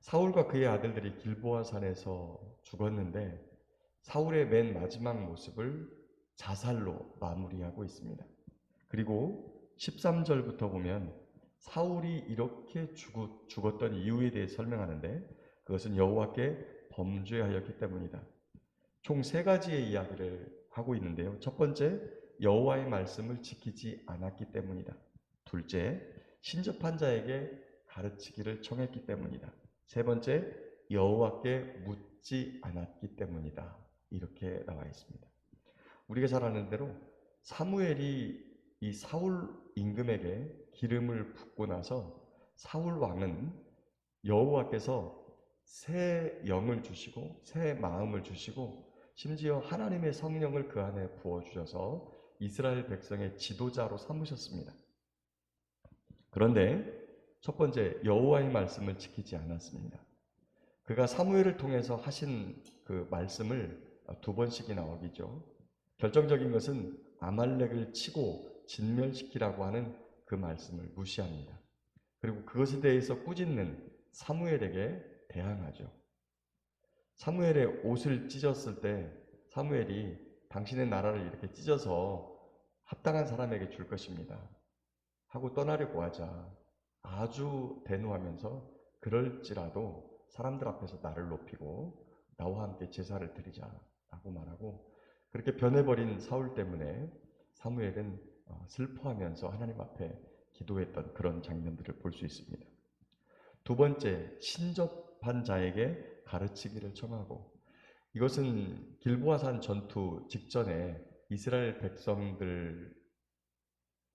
사울과 그의 아들들이 길보아 산에서 죽었는데 사울의 맨 마지막 모습을 자살로 마무리하고 있습니다. 그리고 13절부터 보면 사울이 이렇게 죽었, 죽었던 이유에 대해 설명하는데 그것은 여호와께 범죄하였기 때문이다. 총 세 가지의 이야기를 하고 있는데요. 첫 번째, 여호와의 말씀을 지키지 않았기 때문이다. 둘째, 신접한 자에게 가르치기를 청했기 때문이다. 세 번째, 여호와께 묻지 않았기 때문이다. 이렇게 나와 있습니다. 우리가 잘 아는 대로 사무엘이 이 사울 임금에게 기름을 붓고 나서 사울 왕은 여호와께서 새 영을 주시고 새 마음을 주시고 심지어 하나님의 성령을 그 안에 부어 주셔서 이스라엘 백성의 지도자로 삼으셨습니다. 그런데 첫 번째 여호와의 말씀을 지키지 않았습니다. 그가 사무엘을 통해서 하신 그 말씀을 두 번씩이나 어기죠. 결정적인 것은 아말렉을 치고 진멸시키라고 하는 그 말씀을 무시합니다. 그리고 그것에 대해서 꾸짖는 사무엘에게 대항하죠. 사무엘의 옷을 찢었을 때 사무엘이 당신의 나라를 이렇게 찢어서 합당한 사람에게 줄 것입니다. 하고 떠나려고 하자 아주 대노하면서 그럴지라도 사람들 앞에서 나를 높이고 나와 함께 제사를 드리자라고 말하고 그렇게 변해버린 사울 때문에 사무엘은 어, 슬퍼하면서 하나님 앞에 기도했던 그런 장면들을 볼 수 있습니다. 두 번째, 신접한 자에게 가르치기를 청하고 이것은 길보아산 전투 직전에 이스라엘 백성들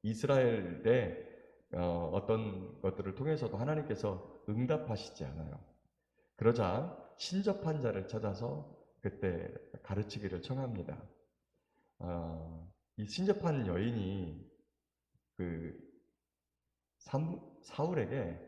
이스라엘의 어, 어떤 것들을 통해서도 하나님께서 응답하시지 않아요. 그러자 신접한 자를 찾아서 그때 가르치기를 청합니다. 어, 이 신접한 여인이 그 사무, 사울에게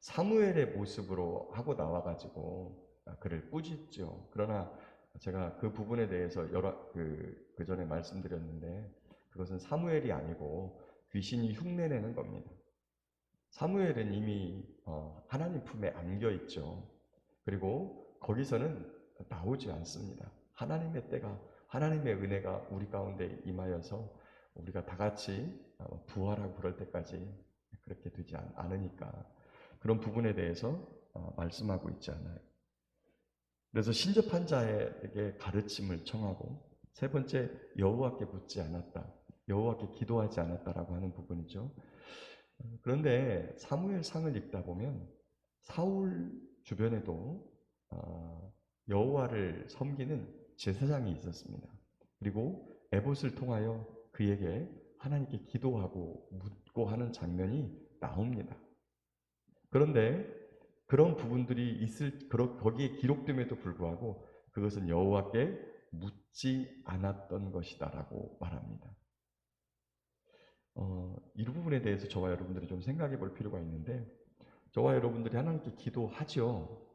사무엘의 모습으로 하고 나와가지고 그를 꾸짖죠. 그러나 제가 그 부분에 대해서 여러 그, 그 전에 말씀드렸는데 그것은 사무엘이 아니고 귀신이 흉내내는 겁니다. 사무엘은 이미 어, 하나님 품에 안겨 있죠. 그리고 거기서는 나오지 않습니다. 하나님의 때가 하나님의 은혜가 우리 가운데 임하여서 우리가 다 같이 어, 부활하고 그럴 때까지 그렇게 되지 않으니까 그런 부분에 대해서 어, 말씀하고 있지 않아요. 그래서 신접한 자에게 가르침을 청하고 세 번째 여호와께 묻지 않았다. 여호와께 기도하지 않았다라고 하는 부분이죠. 그런데 사무엘상을 읽다 보면 사울 주변에도 어, 여호와를 섬기는 제사장이 있었습니다. 그리고 에봇을 통하여 그에게 하나님께 기도하고 묻고 하는 장면이 나옵니다. 그런데 그런 부분들이 있을 거기에 기록됨에도 불구하고 그것은 여호와께 묻지 않았던 것이다라고 말합니다. 어, 이 부분에 대해서 저와 여러분들이 좀 생각해 볼 필요가 있는데 저와 여러분들이 하나님께 기도하죠.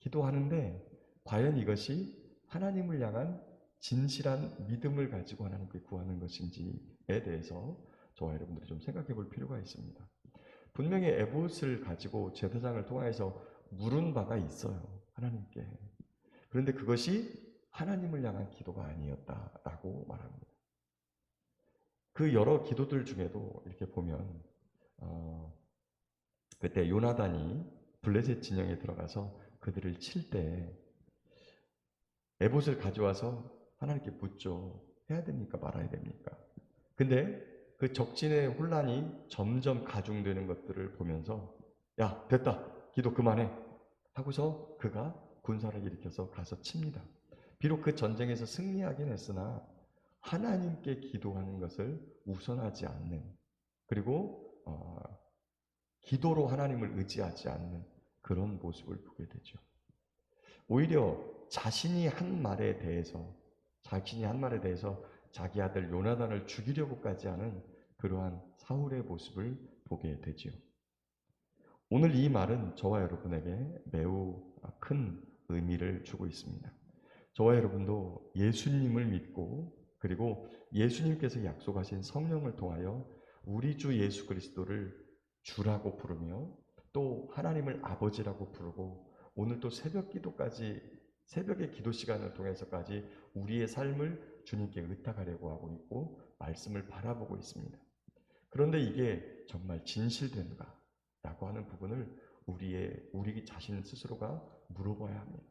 기도하는데 과연 이것이 하나님을 향한 진실한 믿음을 가지고 하나님께 구하는 것인지에 대해서 저와 여러분들이 좀 생각해 볼 필요가 있습니다. 분명히 에봇을 가지고 제사장을 통해서 물은 바가 있어요. 하나님께. 그런데 그것이 하나님을 향한 기도가 아니었다라고 말합니다. 그 여러 기도들 중에도 이렇게 보면 어, 그때 요나단이 블레셋 진영에 들어가서 그들을 칠 때 에봇을 가져와서 하나님께 묻죠. 해야 됩니까? 말아야 됩니까? 근데 그 적진의 혼란이 점점 가중되는 것들을 보면서 야 됐다 기도 그만해 하고서 그가 군사를 일으켜서 가서 칩니다. 비록 그 전쟁에서 승리하긴 했으나 하나님께 기도하는 것을 우선하지 않는 그리고 어, 기도로 하나님을 의지하지 않는 그런 모습을 보게 되죠. 오히려 자신이 한 말에 대해서 자신이 한 말에 대해서 자기 아들 요나단을 죽이려고까지 하는 그러한 사울의 모습을 보게 되지요. 오늘 이 말은 저와 여러분에게 매우 큰 의미를 주고 있습니다. 저와 여러분도 예수님을 믿고 그리고 예수님께서 약속하신 성령을 통하여 우리 주 예수 그리스도를 주라고 부르며 또 하나님을 아버지라고 부르고 오늘 또 새벽 기도까지 새벽의 기도 시간을 통해서까지 우리의 삶을 주님께 의탁하려고 하고 있고 말씀을 바라보고 있습니다. 그런데 이게 정말 진실된가? 라고 하는 부분을 우리의 우리 자신 스스로가 물어봐야 합니다.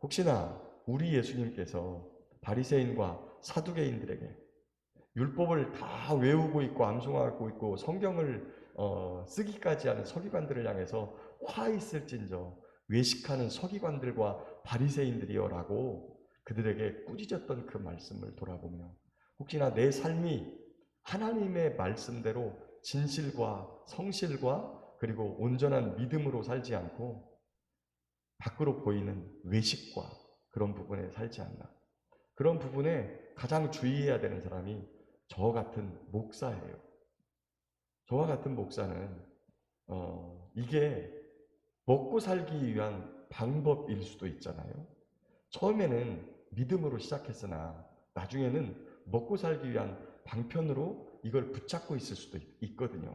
혹시나 우리 예수님께서 바리새인과 사두개인들에게 율법을 다 외우고 있고 암송하고 있고 성경을 어, 쓰기까지 하는 서기관들을 향해서 화 있을진저 외식하는 서기관들과 바리새인들이여라고 그들에게 꾸짖었던 그 말씀을 돌아보며 혹시나 내 삶이 하나님의 말씀대로 진실과 성실과 그리고 온전한 믿음으로 살지 않고 밖으로 보이는 외식과 그런 부분에 살지 않나. 그런 부분에 가장 주의해야 되는 사람이 저 같은 목사예요. 저와 같은 목사는 어, 이게 먹고 살기 위한 방법일 수도 있잖아요. 처음에는 믿음으로 시작했으나 나중에는 먹고 살기 위한 방편으로 이걸 붙잡고 있을 수도 있- 있거든요.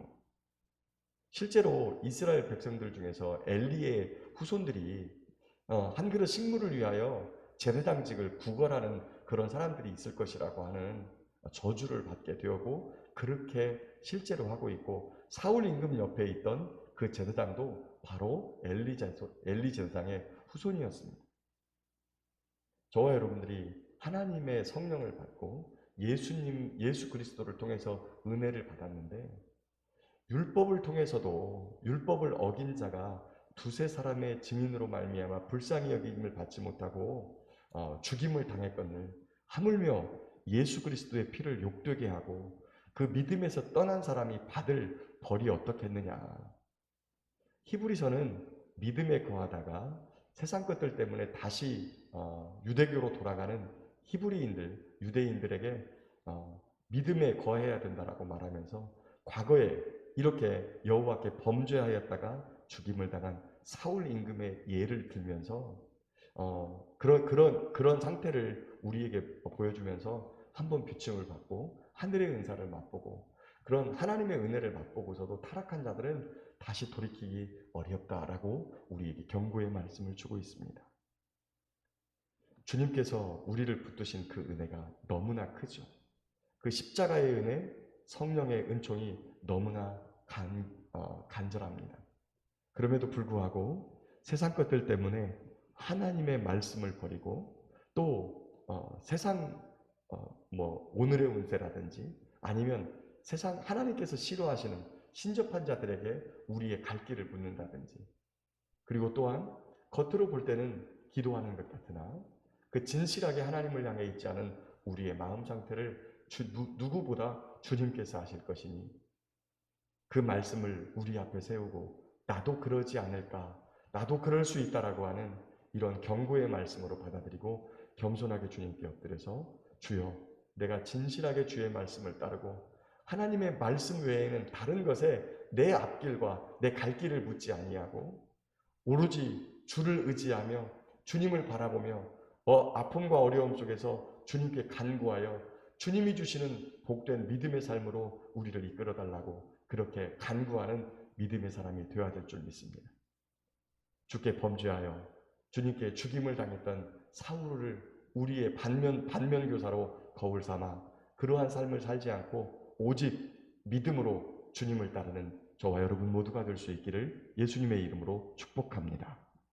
실제로 이스라엘 백성들 중에서 엘리의 후손들이 어, 한 그릇 식물을 위하여 제사장직을 구걸하는 그런 사람들이 있을 것이라고 하는 저주를 받게 되었고 그렇게 실제로 하고 있고 사울 임금 옆에 있던 그 제사장도 바로 엘리 제사- 엘리 제사장의 후손이었습니다. 저와 여러분들이 하나님의 성령을 받고 예수님 예수 그리스도를 통해서 은혜를 받았는데 율법을 통해서도 율법을 어긴 자가 두세 사람의 증인으로 말미암아 불쌍히 여김을 받지 못하고 어, 죽임을 당했거늘 하물며 예수 그리스도의 피를 욕되게 하고 그 믿음에서 떠난 사람이 받을 벌이 어떻겠느냐. 히브리서는 믿음에 거하다가 세상 것들 때문에 다시 어, 유대교로 돌아가는 히브리인들 유대인들에게 어, 믿음에 거해야 된다라고 말하면서 과거에 이렇게 여호와께 범죄하였다가 죽임을 당한 사울 임금의 예를 들면서 어, 그런 그런 그런 상태를 우리에게 보여주면서 한번 비침을 받고 하늘의 은사를 맛보고 그런 하나님의 은혜를 맛보고서도 타락한 자들은 다시 돌이키기 어렵다라고 우리에게 경고의 말씀을 주고 있습니다. 주님께서 우리를 붙드신 그 은혜가 너무나 크죠. 그 십자가의 은혜, 성령의 은총이 너무나 간, 어, 간절합니다. 그럼에도 불구하고 세상 것들 때문에 하나님의 말씀을 버리고 또 어, 세상 어, 뭐 오늘의 운세라든지 아니면 세상 하나님께서 싫어하시는 신접한 자들에게 우리의 갈 길을 묻는다든지 그리고 또한 겉으로 볼 때는 기도하는 것 같으나 그 진실하게 하나님을 향해 있지 않은 우리의 마음 상태를 주, 누, 누구보다 주님께서 아실 것이니 그 말씀을 우리 앞에 세우고 나도 그러지 않을까 나도 그럴 수 있다라고 하는 이런 경고의 말씀으로 받아들이고 겸손하게 주님께 엎드려서 주여 내가 진실하게 주의 말씀을 따르고 하나님의 말씀 외에는 다른 것에 내 앞길과 내 갈 길을 묻지 아니하고 오로지 주를 의지하며 주님을 바라보며 어, 아픔과 어려움 속에서 주님께 간구하여 주님이 주시는 복된 믿음의 삶으로 우리를 이끌어 달라고 그렇게 간구하는 믿음의 사람이 되어야 될 줄 믿습니다. 주께 범죄하여 주님께 죽임을 당했던 사울을 우리의 반면 반면 교사로 거울 삼아 그러한 삶을 살지 않고 오직 믿음으로 주님을 따르는 저와 여러분 모두가 될 수 있기를 예수님의 이름으로 축복합니다.